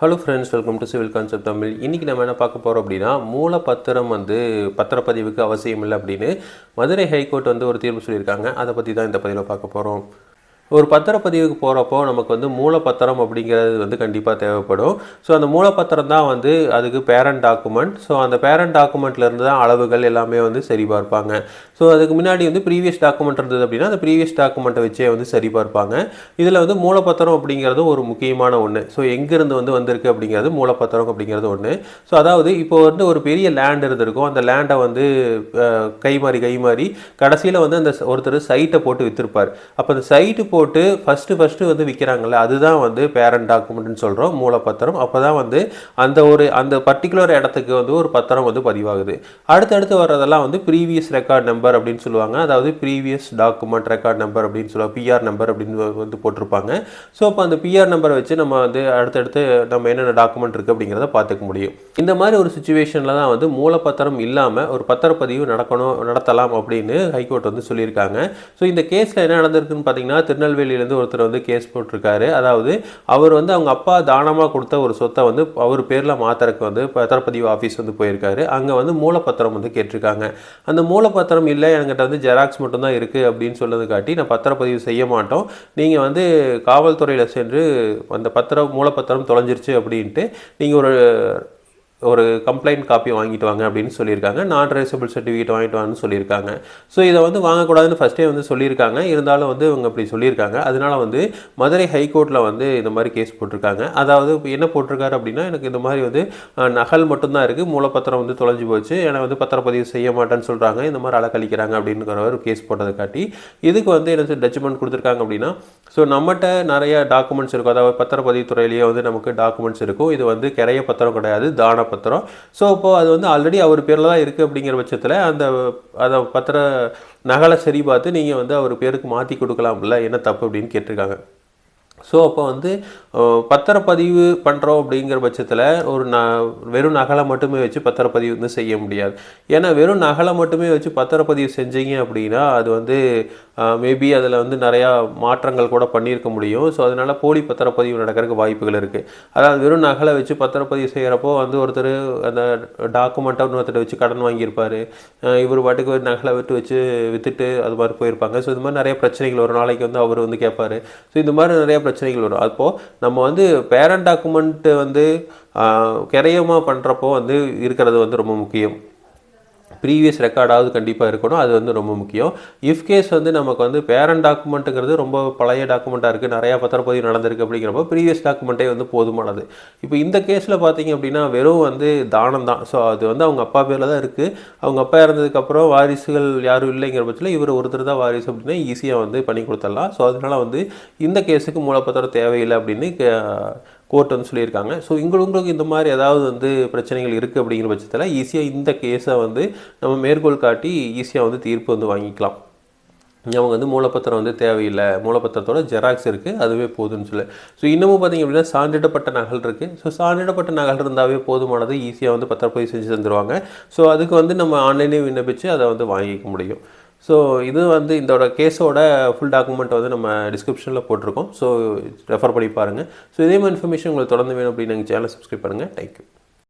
Hello friends welcome to civil concept Tamil இன்றைக்கி நம்ம என்ன பார்க்க போகிறோம் அப்படின்னா மூலப்பத்திரம் வந்து பத்திரப்பதிவுக்கு அவசியம் இல்லை அப்படின்னு மதுரை ஹைகோர்ட் வந்து ஒரு தீர்ப்பு சொல்லியிருக்காங்க. அதை பற்றி தான் இந்த பதிவில் பார்க்க போகிறோம் ஒரு பத்திரப்பதிவுக்கு போகிறப்போ நமக்கு வந்து மூலப்பத்திரம் அப்படிங்கிறது வந்து கண்டிப்பாக தேவைப்படும். ஸோ அந்த மூலப்பத்திரம் தான் வந்து அதுக்கு பேரண்ட் டாக்குமெண்ட் ஸோ அந்த பேரண்ட் டாக்குமெண்ட்லேருந்து தான் அளவுகள் எல்லாமே வந்து சரிபார்ப்பாங்க ஸோ அதுக்கு முன்னாடி வந்து ப்ரீவியஸ் டாக்குமெண்ட் இருந்தது அப்படின்னா அந்த ப்ரீவியஸ் டாக்குமெண்ட்டை வச்சே வந்து சரிபார்ப்பாங்க இதில் வந்து மூலப்பத்திரம் அப்படிங்கிறது ஒரு முக்கியமான ஒன்று ஸோ எங்கேருந்து வந்து வந்திருக்கு அப்படிங்கிறது மூலப்பத்திரம் அப்படிங்கிறது ஒன்று ஸோ அதாவது இப்போ வந்து ஒரு பெரிய லேண்ட் இருந்திருக்கும். அந்த லேண்டை வந்து கை மாறி கை மாறி கடைசியில் வந்து அந்த ஒருத்தர் சைட்டை போட்டு விற்றுருப்பார் அப்போ அந்த சைட்டு போட்டு ஃபஸ்ட்டு ஃபஸ்ட்டு வந்து விற்கிறாங்கல்ல அதுதான் வந்து பேரண்ட் டாக்குமெண்ட்னு சொல்கிறோம் மூலப்பத்திரம். அப்போ தான் வந்து அந்த ஒரு அந்த பர்டிகுலர் இடத்துக்கு வந்து ஒரு பத்திரம் வந்து பதிவாகுது. அடுத்தடுத்து வர்றதெல்லாம் வந்து ப்ரீவியஸ் ரெக்கார்ட் நம்பர் அப்படின்னு சொல்லுவாங்க. அதாவது ப்ரீவியஸ் டாக்குமெண்ட் ரெக்கார்ட் நம்பர் அப்படின்னு சொல்லுவாங்க பிஆர் நம்பர் அப்படின்னு வந்து போட்டிருப்பாங்க. ஸோ அப்போ அந்த பிஆர் நம்பரை வச்சு நம்ம வந்து அடுத்தடுத்து நம்ம என்னென்ன டாக்குமெண்ட் இருக்குது அப்படிங்கிறத பார்த்துக்க முடியும். இந்த மாதிரி ஒரு சுச்சுவேஷனில் தான் வந்து மூலப்பத்திரம் இல்லாமல் ஒரு பத்திரப்பதிவு நடக்கணும் நடத்தலாம் அப்படின்னு ஹைகோர்ட் வந்து சொல்லியிருக்காங்க. ஸோ இந்த கேஸில் என்ன நடந்திருக்குன்னு பார்த்தீங்கன்னா திருநெல்வேலி திருநெல்வேலியிலேருந்து ஒருத்தர் வந்து கேஸ் போட்டிருக்காரு. அதாவது அவர் வந்து அவங்க அப்பா தானமாக கொடுத்த ஒரு சொத்தை வந்து அவர் பேரில் மாத்தறக்கு வந்து பத்திரப்பதிவு ஆஃபீஸ் வந்து போயிருக்காரு. அங்கே வந்து மூலப்பத்திரம் வந்து கேட்டிருக்காங்க. அந்த மூலப்பத்திரம் இல்லை என்கிட்ட வந்து ஜெராக்ஸ் மட்டும்தான் இருக்குது அப்படின்னு சொன்னது காட்டி நான் பத்திரப்பதிவு செய்ய மாட்டோம். நீங்கள் வந்து காவல்துறையில் சென்று அந்த பத்திரம் மூலப்பத்திரம் தொலைஞ்சிருச்சு அப்படின்ட்டு நீங்கள் ஒரு ஒரு கம்ப்ளைண்ட் காப்பி வாங்கிட்டு வாங்க அப்படின்னு சொல்லியிருக்காங்க. நான் ட்ரேசபிள் சர்டிஃபிகேட் வாங்கிட்டு வாங்கன்னு சொல்லியிருக்காங்க. ஸோ இதை வந்து வாங்கக்கூடாதுன்னு ஃபஸ்ட்டே வந்து சொல்லியிருக்காங்க. இருந்தாலும் வந்து இவங்க அப்படி சொல்லியிருக்காங்க. அதனால வந்து மதுரை ஹைகோர்ட்டில் வந்து இந்த மாதிரி கேஸ் போட்டிருக்காங்க. அதாவது என்ன போட்டிருக்காரு அப்படின்னா எனக்கு இந்த மாதிரி வந்து நகல் மட்டும்தான் இருக்குது மூலப்பத்திரம் வந்து தொலைஞ்சு போச்சு. ஏன்னா வந்து பத்திரப்பதிவு செய்ய மாட்டேன்னு சொல்கிறாங்க இந்த மாதிரி அலக்கழிக்கிறாங்க அப்படிங்கிற ஒரு கேஸ் போட்டதை காட்டி இதுக்கு வந்து என்ன டச்சுமெண்ட் கொடுத்துருக்காங்க அப்படின்னா ஸோ நம்மகிட்ட நிறைய டாக்குமெண்ட்ஸ் இருக்கும். அதாவது பத்திரப்பதிவு துறையிலேயே வந்து நமக்கு டாக்குமெண்ட்ஸ் இருக்கும். இது வந்து கிரைய பத்திரம் கிடையாது. தான பத்திரம். ஸோ இப்போது அது வந்து ஆல்ரெடி அவர் பேரில் தான் இருக்குது அப்படிங்கிற பட்சத்தில் அந்த அதை பத்திர நகலை சரி பார்த்து நீங்கள் வந்து அவர் பேருக்கு மாற்றி கொடுக்கலாம்ல என்ன தப்பு அப்படின்னு கேட்டிருக்காங்க. ஸோ அப்போ வந்து பத்திரப்பதிவு பண்ணுறோம் அப்படிங்கிற பட்சத்தில் ஒரு ந வெறும் நகலை மட்டுமே வச்சு பத்திரப்பதிவு வந்து செய்ய முடியாது. ஏன்னா வெறும் நகலை மட்டுமே வச்சு பத்திரப்பதிவு செஞ்சீங்க அப்படின்னா அது வந்து மேபி அதில் வந்து நிறையா மாற்றங்கள் கூட பண்ணியிருக்க முடியும். ஸோ அதனால் போலி பத்திரப்பதிவு நடக்கிறதுக்கு வாய்ப்புகள் இருக்குது அதாவது வெறும் நகலை வச்சு பத்திரப்பதிவு செய்கிறப்போ வந்து ஒருத்தர் அந்த டாக்குமெண்ட்டை இன்னொருத்தர் வச்சு கடன் வாங்கியிருப்பார். இவர் பாட்டுக்கு ஒரு நகலை விட்டு வச்சு விற்றுட்டு அது மாதிரி போயிருப்பாங்க. ஸோ இது மாதிரி நிறைய பிரச்சனைகள் ஒரு நாளைக்கு வந்து அவர் வந்து கேட்பாரு. ஸோ இந்த மாதிரி நிறைய பிரச்சனைகள் வரும். அப்போது நம்ம வந்து பேரண்ட் டாக்குமெண்ட்டு வந்து கிரையமாக பண்ணுறப்போ வந்து இருக்கிறது வந்து ரொம்ப முக்கியம். ப்ரீவியஸ் ரெக்கார்டாவது கண்டிப்பாக இருக்கணும். அது வந்து ரொம்ப முக்கியம். இஃப் கேஸ் வந்து நமக்கு வந்து பேரண்ட் டாக்குமெண்ட்டுங்கிறது ரொம்ப பழைய டாக்குமெண்ட்டாக இருக்குது நிறையா பத்திரப்பதிவு நடந்திருக்கு அப்படிங்கிறப்போ ப்ரீவியஸ் டாக்குமெண்ட்டே வந்து போதுமானது. இப்போ இந்த கேஸில் பார்த்தீங்க அப்படின்னா வெறும் வந்து தானம் தான். ஸோ அது வந்து அவங்க அப்பா பேரில் தான் இருக்குது அவங்க அப்பா இறந்ததுக்கப்புறம் வாரிசுகள் யாரும் இல்லைங்கிற பட்சத்தில் இவர் ஒருத்தர் தான் வாரிசு அப்படின்னா ஈஸியாக வந்து பண்ணி கொடுத்துடலாம். ஸோ அதனால் வந்து இந்த கேஸுக்கு மூலப்பத்திரம் தேவையில்லை அப்படின்னு கோர்ட் வந்து சொல்லியிருக்காங்க. ஸோ இங்க உங்களுக்கு இந்த மாதிரி ஏதாவது வந்து பிரச்சனைகள் இருக்குது அப்படிங்கிற பட்சத்தில் ஈஸியாக இந்த கேஸை வந்து நம்ம மேற்கோள் காட்டி ஈஸியாக வந்து தீர்ப்பு வந்து வாங்கிக்கலாம். அவங்க வந்து மூலப்பத்திரம் வந்து தேவையில்லை. மூலப்பத்திரத்தோட ஜெராக்ஸ் இருக்குது அதுவே போதும்னு சொல்லு. ஸோ இன்னமும் பார்த்தீங்க அப்படின்னா சான்றிடப்பட்ட நகல் இருக்குது ஸோ சான்றிடப்பட்ட நகல் இருந்தாவே போதுமானது ஈஸியாக வந்து பத்திரப்பதிவு செஞ்சு தந்துடுவாங்க ஸோ அதுக்கு வந்து நம்ம ஆன்லைனே விண்ணப்பித்து அதை வந்து வாங்கிக்க முடியும். ஸோ இது வந்து இதோட கேஸோட ஃபுல் டாக்குமெண்ட் வந்து நம்ம டிஸ்கிரிப்ஷனில் போட்டிருக்கோம். ஸோ ரெஃபர் பண்ணி பாருங்கள் ஸோ இதே மாதிரி இன்ஃபர்மேஷன் உங்களுக்கு தொடர்ந்து வேணும் அப்படின்னு நீங்கள் சேனலை சப்ஸ்கிரைப் பண்ணுங்கள் தேங்க்யூ